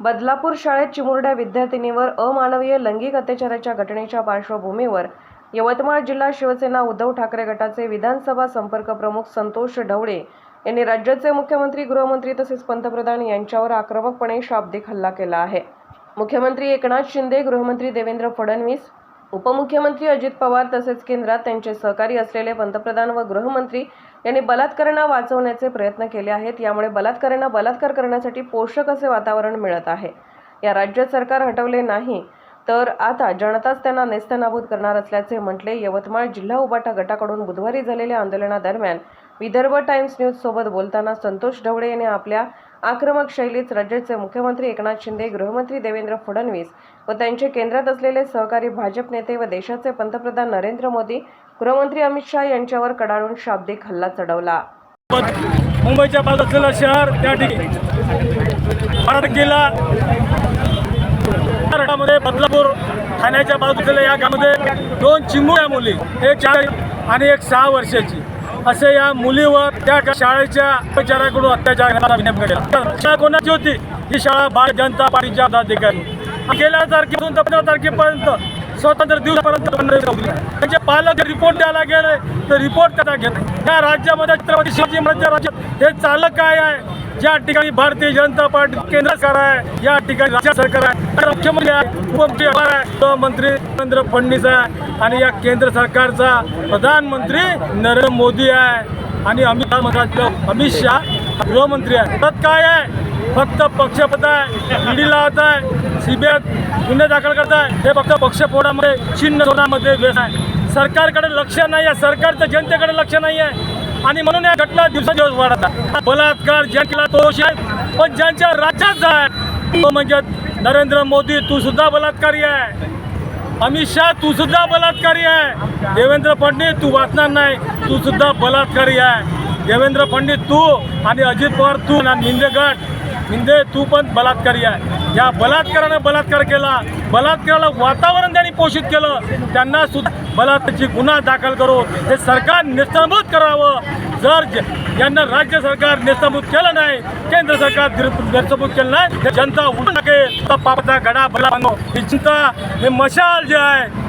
बदलापूर शाळेत चिमुरड्या विद्यार्थिनीवर अमानवीय लैंगिक अत्याचाराच्या घटनेच्या पार्श्वभूमीवर यवतमाळ जिल्हा शिवसेना उद्धव ठाकरे गटाचे विधानसभा संपर्क प्रमुख संतोष ढवळे यांनी राज्याचे मुख्यमंत्री गृहमंत्री तसेच पंतप्रधान यांच्यावर आक्रमकपणे शाब्दिक हल्ला केला आहे. मुख्यमंत्री एकनाथ शिंदे गृहमंत्री देवेंद्र फडणवीस उपमुख्यमंत्री अजित पवार तसेच केंद्रात त्यांचे सहकारी असलेले पंतप्रधान व गृहमंत्री यांनी बलात्कारांना वाचवण्याचे प्रयत्न केले आहेत. यामुळे बलात्कारांना बलात्कार करण्यासाठी पोषक असे वातावरण मिळत आहे. या राज्य सरकार हटवले नाही तर आता जनताच त्यांना नेस्तनाबूत करणार असल्याचे म्हटले यवतमाळ जिल्हा उबाटा गटाकडून बुधवारी झालेल्या आंदोलनादरम्यान विदर्भ टाइम्स न्यूज सोबत बोलताना संतोष ढवळे यांनी आपल्या आक्रमक शैलीत राज्याचे मुख्यमंत्री एकनाथ शिंदे गृहमंत्री देवेंद्र फडणवीस व त्यांचे केंद्रात असलेले सहकारी भाजप नेते व देशाचे पंतप्रधान नरेंद्र मोदी गृहमंत्री अमित शहा यांच्यावर कडाडून शाब्दिक हल्ला चढवला. मुंबईच्या बाजूला शहर त्या ठिकाणी. बदलापूर ठाण्याच्या बाजूला या गावामध्ये दोन चिमुळ्या मुली एक चार आणि एक सहा वर्षाची. असे या मुलीवर त्या शाळेच्या उपचाराकडून अत्याचार करण्याचा विनंती केला. शाळा कोणाची होती? ही शाळा भारतीय जनता पार्टीच्या अधिकारी गेल्या तारखेपासून तर पंधरा तारखेपर्यंत स्वातंत्र्य दिवसापर्यंत बंद ठेवली. त्यांचे पालक रिपोर्ट द्यायला गेले तर रिपोर्ट कसा घेत या राज्यामध्ये छत्रपती शिवाजी महाराज राज्यात हे चालक काय आहे? ज्या ठिकाणी भारतीय जनता पार्टी केंद्र सरकार आहे या ठिकाणी राज्य सरकार आहे. मुख्यमंत्री आहे उपमुख्यमंत्री आहे. गृहमंत्री देवेंद्र फडणवीस आहे आणि या केंद्र सरकारचा प्रधानमंत्री नरेंद्र मोदी आहे. आणि अमित शहा अमित शहा गृहमंत्री आहे. त्यात काय आहे? फक्त पक्षपत आहे ईडी लावत आहे सीबीआय गुन्हे दाखल करत आहे हे फक्त पक्षपोटामध्ये चिन्ह धोरणामध्ये व्यस्त आहे. सरकारकडे लक्ष नाही आहे सरकारचं जनतेकडे लक्ष नाही आहे आणि म्हणून या घटना दिवसेंदिवस वाढत आहे बलात्कार ज्यांना दोष आहे पण ज्यांच्या राज्यात आहे तो म्हणजे नरेंद्र मोदी तू सुद्धा बलात्कारी आहे. अमित शहा तू सुद्धा बलात्कारी आहे. देवेंद्र फडणवीस तू वाचणार नाही. तू सुद्धा बलात्कारी आहे. देवेंद्र फडणवीस तू आणि अजित पवार तू आणि मिंदे गट मिंदे तू पण बलात्कारी आहे. या बलात्कारानं बलात्कार केला. बलात्काराला वातावरण त्यांनी पोषित केलं. त्यांना सुद्धा बलात्काराची गुन्हा दाखल करून हे सरकार निस्तंभूत करावं. जर यांना राज्य सरकार निस्तंभूत केलं नाही केंद्र सरकार निस्तंभूत केलं नाही जनता उठून टाकेल. तर पापाचा गडा भला ही चिंता हे मशाल जे आहे